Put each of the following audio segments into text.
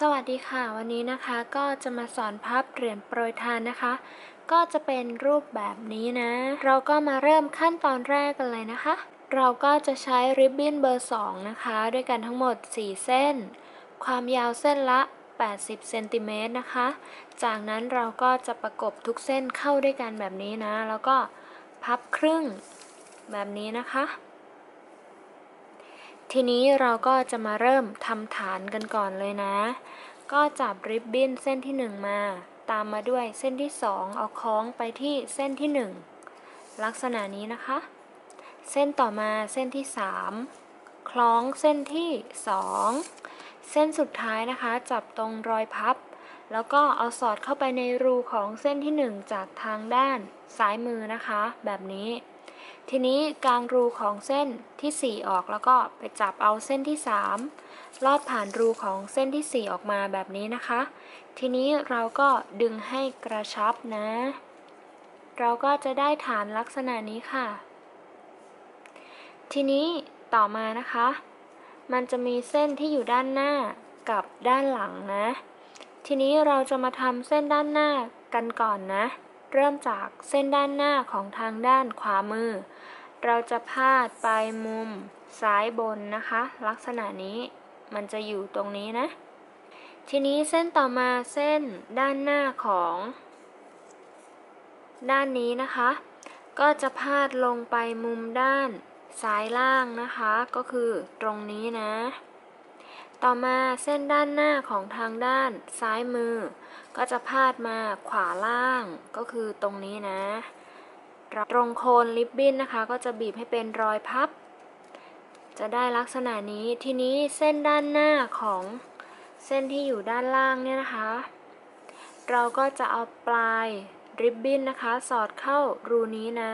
สวัสดีค่ะ วันนี้นะคะก็จะมาสอนพับเหรียญโปรยทานนะคะ ก็จะเป็นรูปแบบนี้นะ เราก็มาเริ่มขั้นตอนแรกกันเลยนะคะ เราก็จะใช้ริบบิ้นเบอร์ 2 นะคะ ด้วยกันทั้งหมด 4 เส้น ความยาวเส้นละ 80เซนติเมตรนะคะ จากนั้นเราก็จะประกบทุกเส้นเข้าด้วยกันแบบนี้นะ แล้วก็พับครึ่งแบบนี้นะคะ ทีนี้เราก็จะมาเริ่มทำฐานกันก่อนเลยนะ ก็จับริบบิ้นเส้นที่ 1 มา ตามมาด้วยเส้นที่ 2 เอาคล้องไปที่เส้นที่ 1 ลักษณะนี้นะคะ เส้นต่อมาเส้นที่ 3 คล้องเส้นที่ 2 เส้นสุดท้ายนะคะ จับตรงรอยพับ แล้วก็เอาสอดเข้าไปในรูของเส้นที่ 1 จากทางด้านซ้ายมือนะคะ แบบนี้ ทีนี้กลางรูของเส้นที่ 4 ออกแล้วก็ไปจับเอาเส้นที่ 3 ลอดผ่านรูของเส้นที่ 4 ออกมาแบบนี้นะคะ ทีนี้เราก็ดึงให้กระชับนะ เราก็จะได้ฐานลักษณะนี้ค่ะ ทีนี้ต่อมานะคะ มันจะมีเส้นที่อยู่ด้านหน้ากับด้านหลังนะ ทีนี้เราจะมาทำเส้นด้านหน้ากันก่อนนะเริ่มจากเส้นด้านหน้าของทางด้านขวามือ เราจะพาดปลายมุมซ้ายบนนะคะ ลักษณะนี้มันจะอยู่ตรงนี้นะ ทีนี้เส้นต่อมาเส้นด้านหน้าของ ด้านนี้นะคะ ก็จะพาดลงไปมุมด้านซ้ายล่างนะคะ ก็คือตรงนี้นะ ต่อมาเส้นด้านหน้าของทางด้านซ้ายมือ ก็จะพาดมาขวาล่างก็คือตรงนี้นะ ตรงโคนริบบิ้นนะคะ ก็จะบีบให้เป็นรอยพับ จะได้ลักษณะนี้ทีนี้เส้นด้านหน้าของเส้นที่อยู่ด้านล่างเนี่ยนะคะ เราก็จะเอาปลายริบบิ้นนะคะ สอดเข้ารูนี้นะ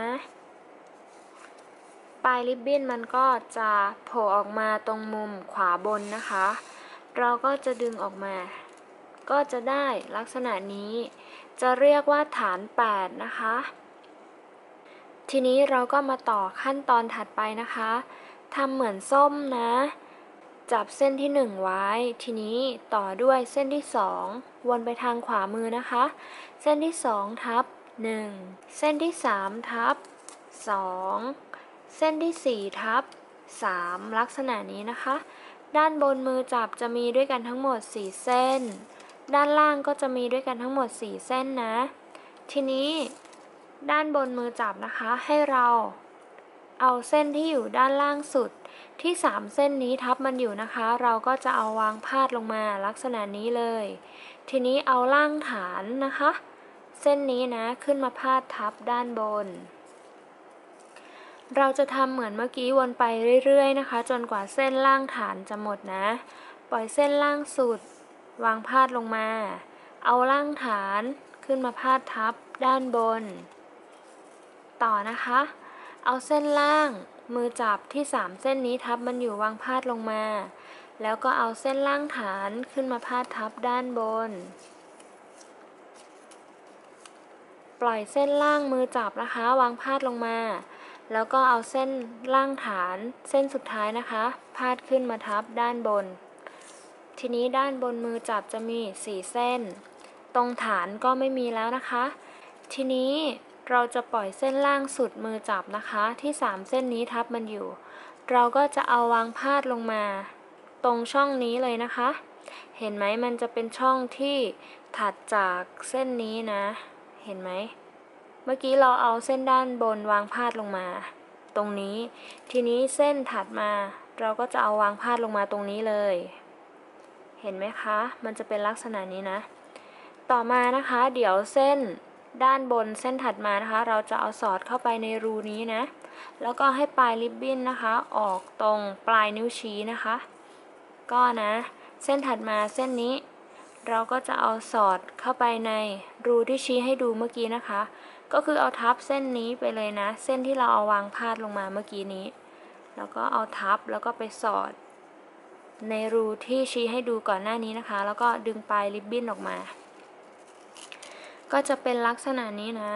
ปลายริบบิ้นมันก็จะโผล่ออกมาตรงมุมขวาบนนะคะ เราก็จะดึงออกมา ก็จะได้ลักษณะนี้ จะเรียกว่าฐาน 8 นะคะ ทีนี้เราก็มาต่อขั้นตอนถัดไปนะคะทำเหมือนส้มนะ จับเส้นที่ 1 ไว้ ทีนี้ต่อด้วยเส้นที่ 2 วนไปทางขวามือนะคะ เส้นที่ 2 ทับ 1 เส้นที่ 3 ทับ 2 เส้นที่ 4 ทับ 3 ลักษณะนี้นะคะ ด้านบนมือจับจะมีด้วยกันทั้งหมด 4 เส้น ด้านล่างก็จะมีด้วยกันทั้งหมด 4 เส้นนะ ทีนี้ ด้านบนมือจับนะคะ ให้เราเอาเส้นที่อยู่ด้านล่างสุดที่ 3 เส้นนี้ทับมันอยู่นะคะ เราก็จะเอาวางพาดลงมาลักษณะนี้เลย ทีนี้เอาล่างฐานนะคะ เส้นนี้นะขึ้นมาพาดทับด้านบน เราจะทำเหมือนเมื่อกี้วนไปเรื่อยๆนะคะ จนกว่าเส้นล่างฐานจะหมดนะ ปล่อยเส้นล่างสุด วางพาดลงมา เอาล่างฐานขึ้นมาพาดทับด้านบน ต่อนะคะ เอาเส้นล่างมือจับที่ 3 เส้นนี้ทับมันอยู่วางพาดลงมา แล้วก็เอาเส้นล่างฐานขึ้นมาพาดทับด้านบน ปล่อยเส้นล่างมือจับนะคะ วางพาดลงมา แล้วก็เอาเส้นล่างฐานเส้นสุดท้ายนะคะ พาดขึ้นมาทับด้านบน ทีนี้ด้านบนมือจับจะมี 4 เส้น ตรงฐานก็ไม่มีแล้วนะคะ ทีนี้ เราจะปล่อยเส้นล่างสุดมือจับนะคะ ที่ 3 เส้นนี้ทับมันอยู่ เราก็จะเอาวางพาดลงมา ตรงช่องนี้เลยนะคะ เห็นไหมมันจะเป็นช่องที่ถัดจากเส้นนี้นะ เห็นไหม เมื่อกี้เราเอาเส้นด้านบนวางพาดลงมา ตรงนี้ ทีนี้เส้นถัดมา เราก็จะเอาวางพาดลงมาตรงนี้เลย เห็นไหมคะ มันจะเป็นลักษณะนี้นะ ต่อมานะคะ เดี๋ยวเส้น ด้านบนเส้นถัดมานะคะ เราจะเอาสอดเข้าไปในรูนี้นะ แล้วก็ให้ปลายริบบิ้นนะคะ ออกตรงปลายนิ้วชี้นะคะ ก็นะ เส้นถัดมาเส้นนี้ เราก็จะเอาสอดเข้าไปในรูที่ชี้ให้ดูเมื่อกี้นะคะ ก็คือเอาทับเส้นนี้ไปเลยนะ เส้นที่เราเอาวางพาดลงมาเมื่อกี้นี้ แล้วก็เอาทับแล้วก็ไปสอด ในรูที่ชี้ให้ดูก่อนหน้านี้นะคะ แล้วก็ดึงปลายริบบิ้นออกมา ก็จะเป็นลักษณะนี้นะ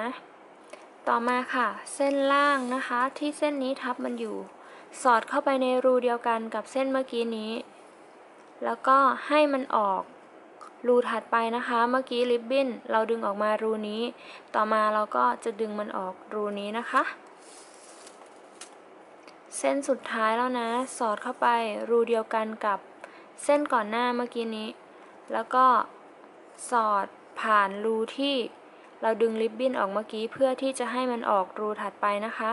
ต่อมาค่ะ เส้นล่างนะคะ ที่เส้นนี้ทับมันอยู่ สอดเข้าไปในรูเดียวกันกับเส้นเมื่อกี้นี้ แล้วก็ให้มันออกรูถัดไปนะคะ เมื่อกี้ริบบิ้นเราดึงออกมารูนี้ ต่อมาเราก็จะดึงมันออกรูนี้นะคะ เส้นสุดท้ายแล้วนะ สอดเข้าไปรูเดียวกันกับเส้นก่อนหน้าเมื่อกี้นี้ แล้วก็สอด ผ่านรูที่เราดึงริบบิ้นออกเมื่อกี้เพื่อที่จะให้มันออกรูถัดไปนะคะ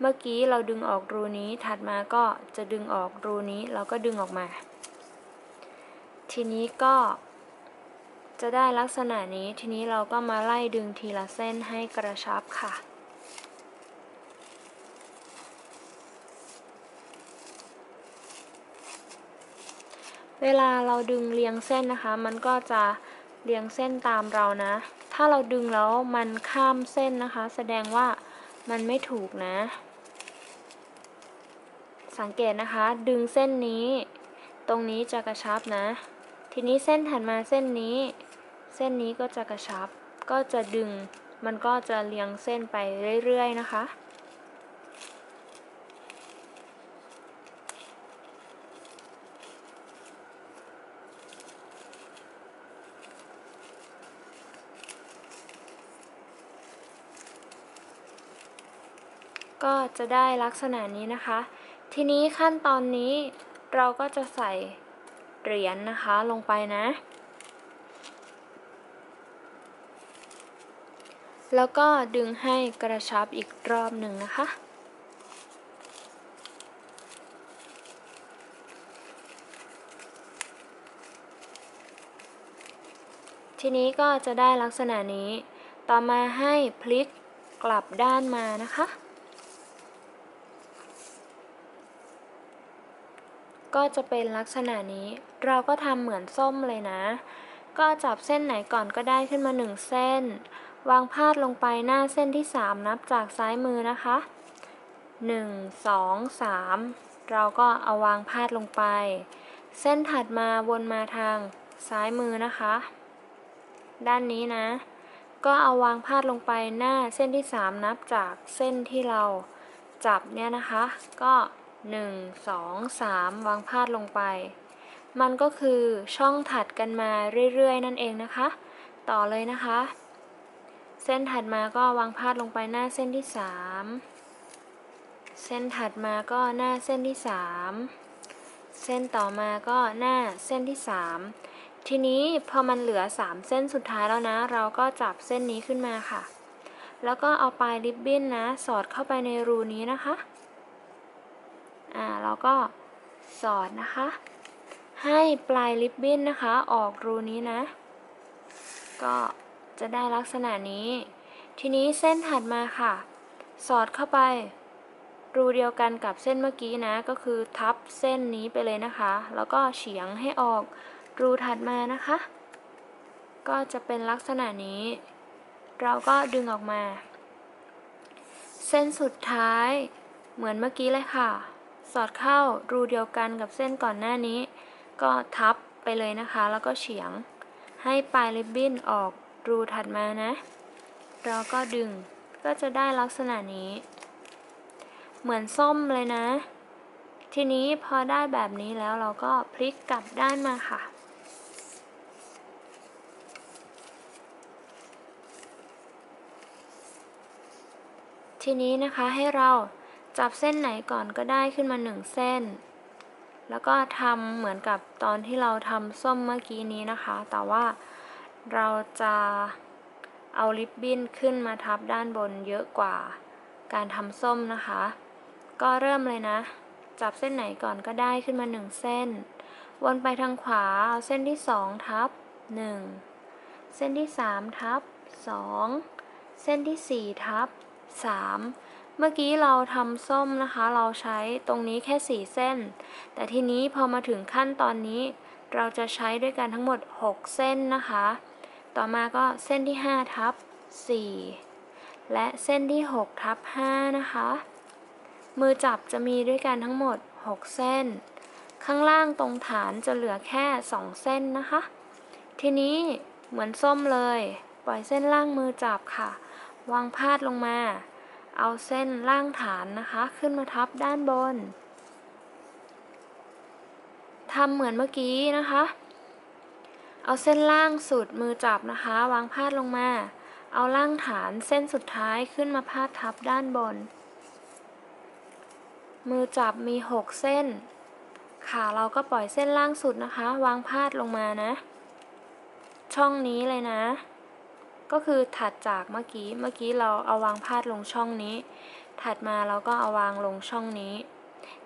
เมื่อกี้เราดึงออกรูนี้ถัดมาก็จะดึงออกรูนี้เราก็ดึงออกมา ทีนี้ก็จะได้ลักษณะนี้ทีนี้เราก็มาไล่ดึงทีละเส้นให้กระชับค่ะ เวลาเราดึงเรียงเส้นนะคะ มันก็จะ เรียงเส้นตามเรานะ ถ้าเราดึงแล้วมันข้ามเส้นนะคะ แสดงว่ามันไม่ถูกนะ สังเกตนะคะ ดึงเส้นนี้ ตรงนี้จะกระชับนะ ทีนี้เส้นถัดมาเส้นนี้ เส้นนี้ก็จะกระชับ ก็จะดึง มันก็จะเรียงเส้นไปเรื่อยๆนะคะ ก็จะได้ลักษณะนี้นะคะ ทีนี้ขั้นตอนนี้เราก็จะใส่เหรียญนนะคะลงไปนะ แล้วก็ดึงให้กระชับอีกรอบหนึ่งนะคะทีนี้ก็จะได้ลักษณะนี้ ต่อมาให้พลิกกลับด้านมานะคะ ก็จะเป็นลักษณะนี้ เราก็ทำเหมือนส้มเลยนะ ก็จับเส้นไหนก่อนก็ได้ขึ้นมา 1 เส้น วางพาดลงไปหน้าเส้นที่ 3 นับจากซ้ายมือนะคะ 1 2 3 เราก็เอาวางพาดลงไป เส้นถัดมาวนมาทางซ้ายมือนะคะ ด้านนี้นะ ก็เอาวางพาดลงไปหน้าเส้นที่ 3 นับจากเส้นที่เราจับเนี่ยนะคะ ก็ 1 2 3 วางพาดลงไป มันก็คือช่องถัดกันมาเรื่อยๆ นั่นเองนะคะ ต่อเลยนะคะ เส้นถัดมาก็วางพาดลงไปหน้าเส้นที่ 3 เส้นถัดมาก็หน้าเส้นที่ 3 เส้นต่อมาก็หน้าเส้นที่ 3 ทีนี้พอมันเหลือ 3 เส้นสุดท้ายแล้วนะ เราก็จับเส้นนี้ขึ้นมาค่ะ แล้วก็เอาปลายริบบิ้นนะ สอดเข้าไปในรูนี้นะคะ อ่าเราก็สอดนะคะ ให้ปลายริบบิ้นนะคะ ออกรูนี้นะ ก็จะได้ลักษณะนี้ ทีนี้เส้นถัดมาค่ะ สอดเข้าไปรูเดียวกันกับเส้นเมื่อกี้นะ ก็คือทับเส้นนี้ไปเลยนะคะ แล้วก็เฉียงให้ออกรูถัดมานะคะ ก็จะเป็นลักษณะนี้ เราก็ดึงออกมา เส้นสุดท้ายเหมือนเมื่อกี้เลยค่ะ สอดเข้ารูเดียวกันกับเส้นก่อนหน้านี้ ก็ทับไปเลยนะคะ แล้วก็เฉียง ให้ปลายริบบิ้นออกรูถัดมานะ เราก็ดึงก็จะได้ลักษณะนี้ เหมือนส้มเลยนะ ทีนี้พอได้แบบนี้แล้วเราก็พลิกกลับด้านมาค่ะทีนี้นะคะให้เรา จับเส้นไหนก่อนก็ได้ขึ้นมาหนึ่งเส้น แล้วก็ทำเหมือนกับตอนที่เราทำส้มเมื่อกี้นี้นะคะ แต่ว่าเราจะเอาริบบิ้นขึ้นมาทับด้านบนเยอะกว่าการทำส้มนะคะ ก็เริ่มเลยนะ จับเส้นไหนก่อนก็ได้ขึ้นมาหนึ่งเส้น วนไปทางขวาเอาเส้นที่สองทับหนึ่งเส้นที่สามทับสองเส้นที่สี่ทับสาม เมื่อกี้เราทำส้มนะคะ เราใช้ตรงนี้แค่สี่เส้น แต่ทีนี้พอมาถึงขั้นตอนนี้ เราจะใช้ด้วยกันทั้งหมด 6 เส้นนะคะ ต่อมาก็เส้นที่ 5 ทับ 4 และเส้นที่ 6 ทับ 5 นะคะ มือจับจะมีด้วยกันทั้งหมด 6 เส้น ข้างล่างตรงฐานจะเหลือแค่ 2 เส้นนะคะ ทีนี้เหมือนส้มเลย ปล่อยเส้นล่างมือจับค่ะ วางพาดลงมา เอาเส้นล่างฐานนะคะ ขึ้นมาทับด้านบนทำเหมือนเมื่อกี้นะคะ เอาเส้นล่างสุดมือจับนะคะ วางพาดลงมา เอาล่างฐานเส้นสุดท้ายขึ้นมาพาดทับด้านบน มือจับมี 6 เส้นขาเราก็ปล่อยเส้นล่างสุดนะคะ วางพาดลงมานะ ช่องนี้เลยนะ ก็คือถัดจากเมื่อกี้เมื่อกี้เราเอาวางพาดลงช่องนี้ ถัดมาเราก็เอาวางลงช่องนี้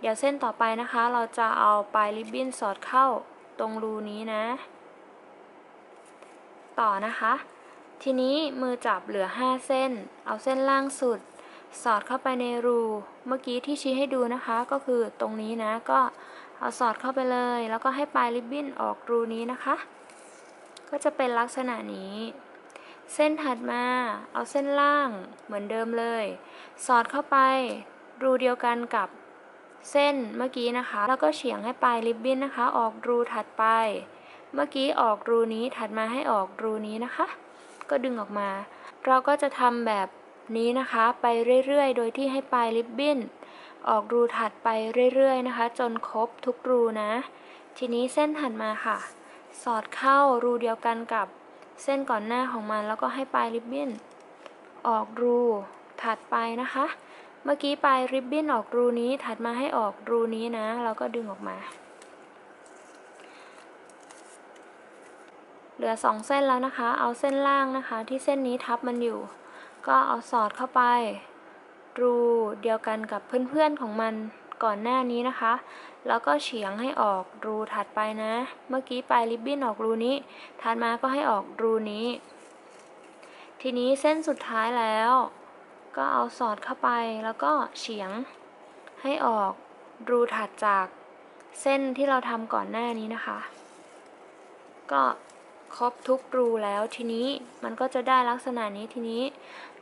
เดี๋ยวเส้นต่อไปนะคะ เราจะเอาปลายริบบิ้นสอดเข้าตรงรูนี้นะ ต่อนะคะ ทีนี้มือจับเหลือ 5 เส้น เอาเส้นล่างสุด สอดเข้าไปในรูเมื่อกี้ที่ชี้ให้ดูนะคะ ก็คือตรงนี้นะก็เอาสอดเข้าไปเลย แล้วก็ให้ปลายริบบิ้นออกรูนี้นะคะ ก็จะเป็นลักษณะนี้ เส้นถัดมา เอาเส้นล่างเหมือนเดิมเลย สอดเข้าไปรูเดียวกันกับเส้นเมื่อกี้นะคะ แล้วก็เฉียงให้ปลายริบบิ้นนะคะ ออกรูถัดไป เมื่อกี้ออกรูนี้ถัดมาให้ออกรูนี้นะคะ ก็ดึงออกมา เราก็จะทำแบบนี้นะคะ ไปเรื่อยๆ โดยที่ให้ปลายริบบิ้นออกรูถัดไปเรื่อยๆนะคะ จนครบทุกรูนะ ทีนี้เส้นถัดมาค่ะ สอดเข้ารูเดียวกันกับ เส้นก่อนหน้าของมันแล้วก็ให้ปลายริบบิ้นออกรูถัดไปนะคะ เมื่อกี้ปลายริบบิ้นออกรูนี้ถัดมาให้ออกรูนี้นะเราก็ดึงออกมา เหลือสองเส้นแล้วนะคะ เอาเส้นล่างนะคะ ที่เส้นนี้ทับมันอยู่ ก็เอาสอดเข้าไป รูเดียวกันกับเพื่อนๆของมันก่อนหน้านี้นะคะ แล้วก็เฉียงให้ออกรูถัดไปนะ เมื่อกี้ปลายริบบิ้นออกรูนี้ ถัดมาก็ให้ออกรูนี้ ทีนี้เส้นสุดท้ายแล้ว ก็เอาสอดเข้าไปแล้วก็เฉียงให้ออกรูถัดจากเส้นที่เราทำก่อนหน้านี้นะคะ ก็ครบทุกรูแล้วทีนี้มันก็จะได้ลักษณะนี้ทีนี้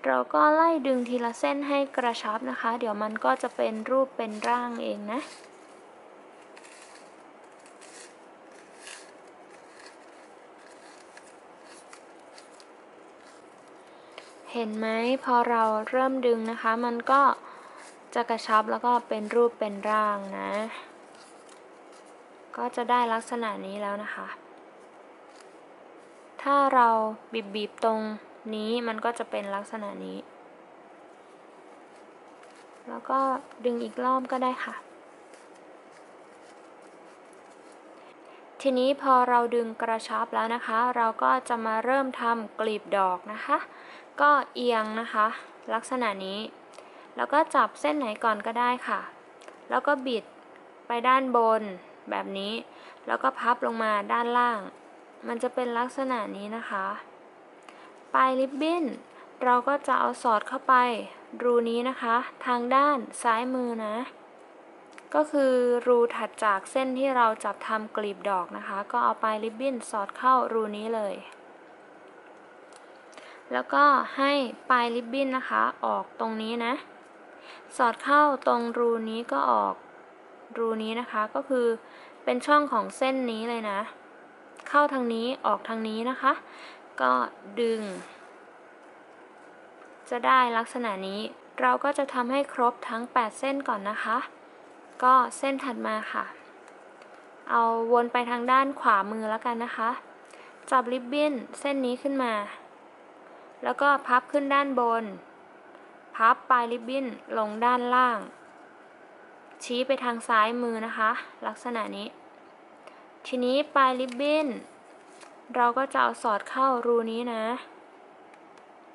เราก็ไล่ดึงทีละเส้นให้กระชับนะคะ เดี๋ยวมันก็จะเป็นรูปเป็นร่างเองนะ ห็นไหมพอเราเริ่มดึงนะคะ มันก็จะกระชับแล้วก็เป็นรูปเป็นร่างนะ ก็จะได้ลักษณะนี้แล้วนะคะ ถ้าเราบีบบีบตรงนี้มันก็จะเป็นลักษณะนี้ แล้วก็ดึงอีกรอบก็ได้ค่ะ ทีนี้พอเราดึงกระชับแล้วนะคะ เราก็จะมาเริ่มทำกลีบดอกนะคะ ก็เอียงนะคะ ลักษณะนี้ แล้วก็จับเส้นไหนก่อนก็ได้ค่ะ แล้วก็บิดไปด้านบนแบบนี้ แล้วก็พับลงมาด้านล่าง มันจะเป็นลักษณะนี้นะคะ ปลายริบบิ้น เราก็จะเอาสอดเข้าไป รูนี้นะคะ ทางด้านซ้ายมือนะ ก็คือรูถัดจากเส้นที่เราจับทำกลีบดอกนะคะ ก็เอาปลายริบบิ้นสอดเข้ารูนี้เลย แล้วก็ให้ปลายริบบิ้นนะคะ ออกตรงนี้นะ สอดเข้าตรงรูนี้ก็ออกรูนี้นะคะก็คือเป็นช่องของเส้นนี้เลยนะ เข้าทางนี้ออกทางนี้นะคะ ก็ดึง จะได้ลักษณะนี้เราก็จะทำให้ครบทั้ง 8 เส้นก่อนนะคะ ก็เส้นถัดมาค่ะ เอาวนไปทางด้านขวามือแล้วกันนะคะ จับริบบิ้นเส้นนี้ขึ้นมา แล้วก็พับขึ้นด้านบน พับปลายริบบิ้นลงด้านล่าง ชี้ไปทางซ้ายมือนะคะ ลักษณะนี้ ทีนี้ปลายริบบิ้นเราก็จะเอาสอดเข้ารูนี้นะ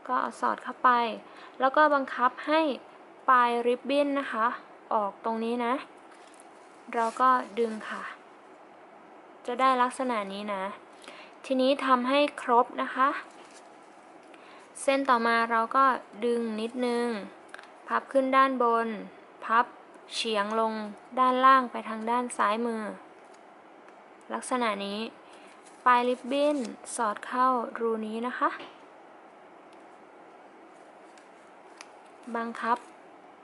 ก็เอาสอดเข้าไป แล้วก็บังคับให้ปลายริบบิ้นนะคะ ออกตรงนี้นะ เราก็ดึงค่ะ จะได้ลักษณะนี้นะ ทีนี้ทำให้ครบนะคะ เส้นต่อมาเราก็ดึงนิดนึง พับขึ้นด้านบน พับเฉียงลงด้านล่างไปทางด้านซ้ายมือ ลักษณะนี้ ปลายริบบิ้นสอดเข้ารูนี้นะคะ บังคับ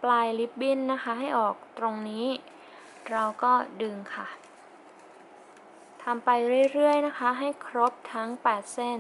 ปลายริบบิ้นนะคะให้ออกตรงนี้ เราก็ดึงค่ะทำไปเรื่อยๆนะคะ ให้ครบทั้ง 8 เส้น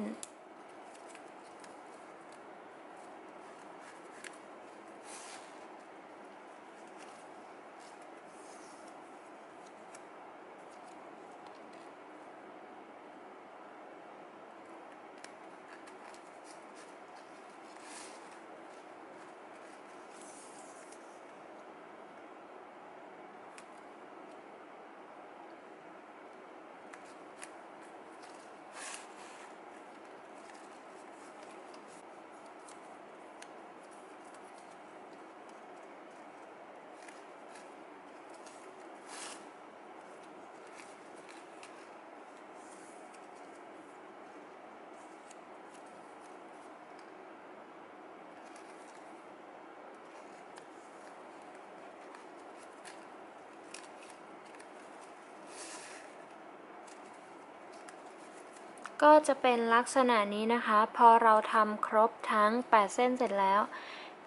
ก็จะเป็นลักษณะนี้นะคะ พอเราทำครบทั้ง 8 เส้นเสร็จแล้ว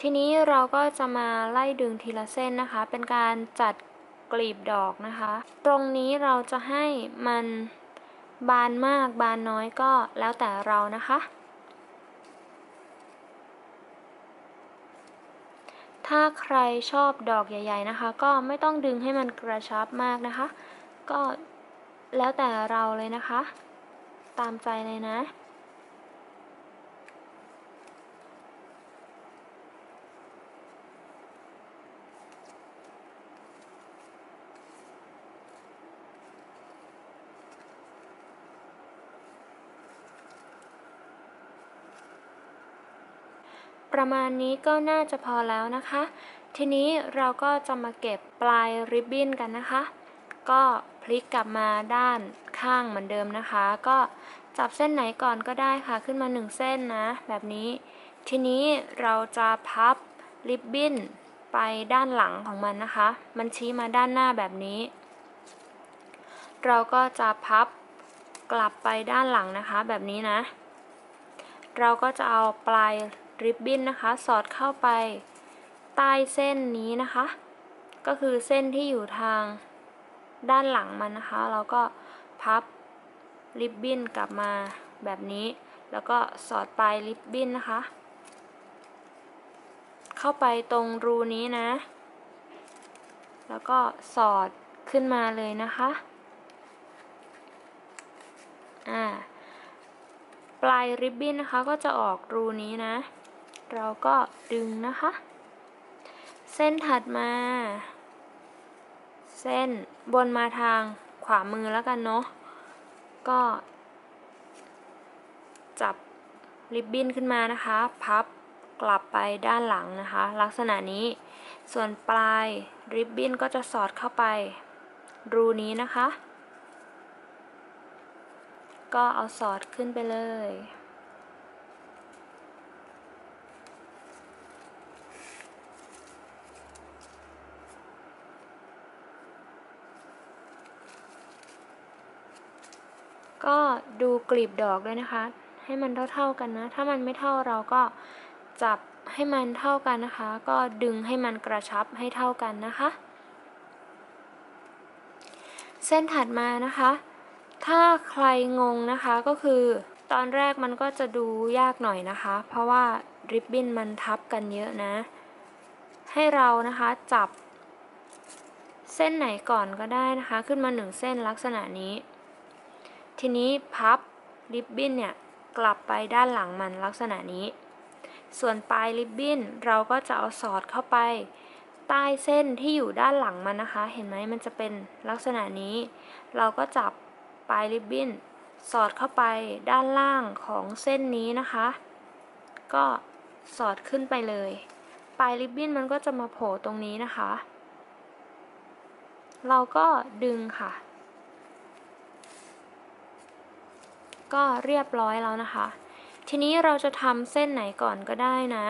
ทีนี้เราก็จะมาไล่ดึงทีละเส้นนะคะ เป็นการจัดกลีบดอกนะคะ ตรงนี้เราจะให้มันบานมากบานน้อยก็แล้วแต่เรานะคะ ถ้าใครชอบดอกใหญ่ ๆนะคะ ก็ไม่ต้องดึงให้มันกระชับมากนะคะ ก็แล้วแต่เราเลยนะคะ ตามใจเลยนะ ประมาณนี้ก็น่าจะพอแล้วนะคะ ทีนี้เราก็จะมาเก็บปลายริบบิ้นกันนะคะ ก็พลิกกลับมาด้าน ข้างเหมือนเดิมนะคะ ก็จับเส้นไหนก่อนก็ได้ค่ะขึ้นมาหนึ่งเส้นนะ แบบนี้ ทีนี้เราจะพับริบบิ้นไปด้านหลังของมันนะคะ มันชี้มาด้านหน้าแบบนี้ เราก็จะพับกลับไปด้านหลังนะคะ แบบนี้นะ เราก็จะเอาปลายริบบิ้นนะคะ สอดเข้าไปใต้เส้นนี้นะคะ ก็คือเส้นที่อยู่ทางด้านหลังมันนะคะ เราก็ พับริบบิ้นกลับมาแบบนี้ แล้วก็สอดปลายริบบิ้นนะคะ เข้าไปตรงรูนี้นะ แล้วก็สอดขึ้นมาเลยนะคะอ่าปลายริบบิ้นนะคะก็จะออกรูนี้นะ เราก็ดึงนะคะ เส้นถัดมา เส้นบนมาทาง ขวามือแล้วกันเนาะ ก็ จับริบบิ้นขึ้นมานะคะ พับกลับไปด้านหลังนะคะ ลักษณะนี้ ส่วนปลายริบบิ้นก็จะสอดเข้าไป รูนี้นะคะ ก็เอาสอดขึ้นไปเลย ก็ดูกลีบดอกด้วยนะคะ ให้มันเท่าๆกันนะ ถ้ามันไม่เท่าเราก็จับให้มันเท่ากันนะคะ ก็ดึงให้มันกระชับให้เท่ากันนะคะ เส้นถัดมานะคะ ถ้าใครงงนะคะก็คือตอนแรกมันก็จะดูยากหน่อยนะคะ เพราะว่าริบบิ้นมันทับกันเยอะนะ ให้เรานะคะจับเส้นไหนก่อนก็ได้นะคะ ขึ้นมาหนึ่งเส้นลักษณะนี้ ทีนี้พับริบบิ้นเนี่ยกลับไปด้านหลังมันลักษณะนี้ ส่วนปลายริบบิ้นเราก็จะเอาสอดเข้าไป ใต้เส้นที่อยู่ด้านหลังมันนะคะ เห็นไหมมันจะเป็นลักษณะนี้ เราก็จับปลายริบบิ้นสอดเข้าไปด้านล่างของเส้นนี้นะคะ ก็สอดขึ้นไปเลย ปลายริบบิ้นมันก็จะมาโผล่ตรงนี้นะคะ เราก็ดึงค่ะ ก็เรียบร้อยแล้วนะคะ ทีนี้เราจะทำเส้นไหนก่อนก็ได้นะ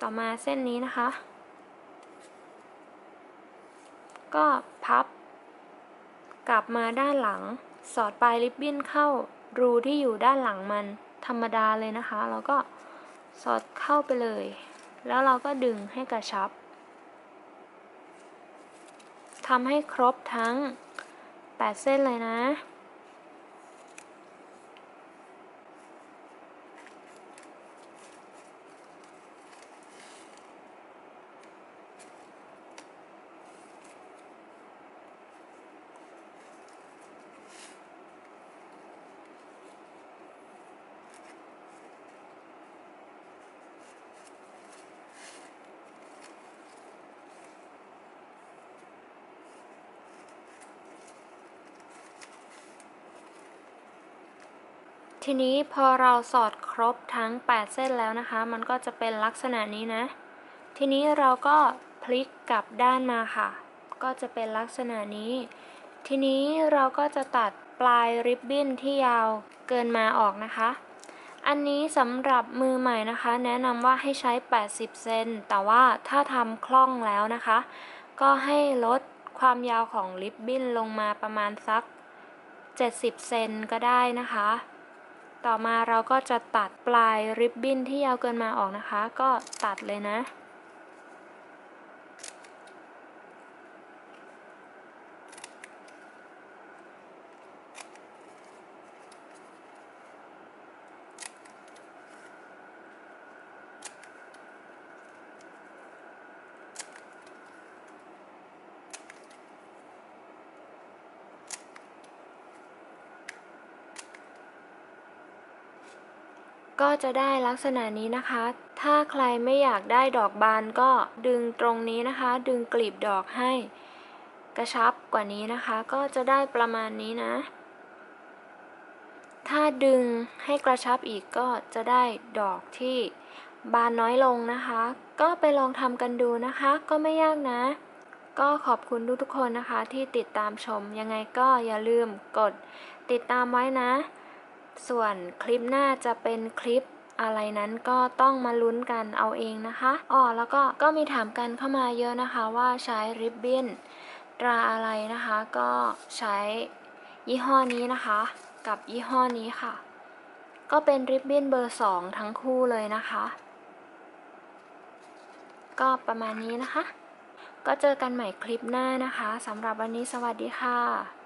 ต่อมาเส้นนี้นะคะ ก็พับ กลับมาด้านหลัง สอดปลายริบบิ้นเข้ารูที่อยู่ด้านหลังมันธรรมดาเลยนะคะ แล้วก็สอดเข้าไปเลย แล้วเราก็ดึงให้กระชับทำให้ครบทั้ง 8 เส้นเลยนะ ทีนี้พอเราสอดครบทั้ง 8 เส้นแล้วนะคะ มันก็จะเป็นลักษณะนี้นะ ทีนี้เราก็พลิกกลับด้านมาค่ะ ก็จะเป็นลักษณะนี้ ทีนี้เราก็จะตัดปลายริบบิ้นที่ยาวเกินมาออกนะคะ อันนี้สำหรับมือใหม่นะคะ แนะนำว่าให้ใช้ 80 เซน แต่ว่าถ้าทำคล่องแล้วนะคะ ก็ให้ลดความยาวของริบบิ้นลงมาประมาณสัก 70 เซนก็ได้นะคะ ต่อมาเราก็จะตัดปลายริบบิ้นที่ยาวเกินมาออกนะคะ ก็ตัดเลยนะ ก็จะได้ลักษณะนี้นะคะ ถ้าใครไม่อยากได้ดอกบานก็ดึงตรงนี้นะคะ ดึงกลีบดอกให้ กระชับกว่านี้นะคะ ก็จะได้ประมาณนี้นะ ถ้าดึงให้กระชับอีกก็จะได้ดอกที่บานน้อยลงนะคะ ก็ไปลองทำกันดูนะคะ ก็ไม่ยากนะ ก็ขอบคุณทุกๆคนนะคะที่ติดตามชม ยังไงก็อย่าลืมกดติดตามไว้นะ ส่วนคลิปหน้าจะเป็นคลิปอะไรนั้นก็ต้องมาลุ้นกันเอาเองนะคะอ๋อแล้วก็ก็มีถามกันเข้ามาเยอะนะคะว่าใช้ริบบิ้นตราอะไรนะคะ ก็ใช้ยี่ห้อนี้นะคะ กับยี่ห้อนี้ค่ะ ก็เป็นริบบิ้นเบอร์สองทั้งคู่เลยนะคะ ก็ประมาณนี้นะคะ ก็เจอกันใหม่คลิปหน้านะคะสำหรับวันนี้สวัสดีค่ะ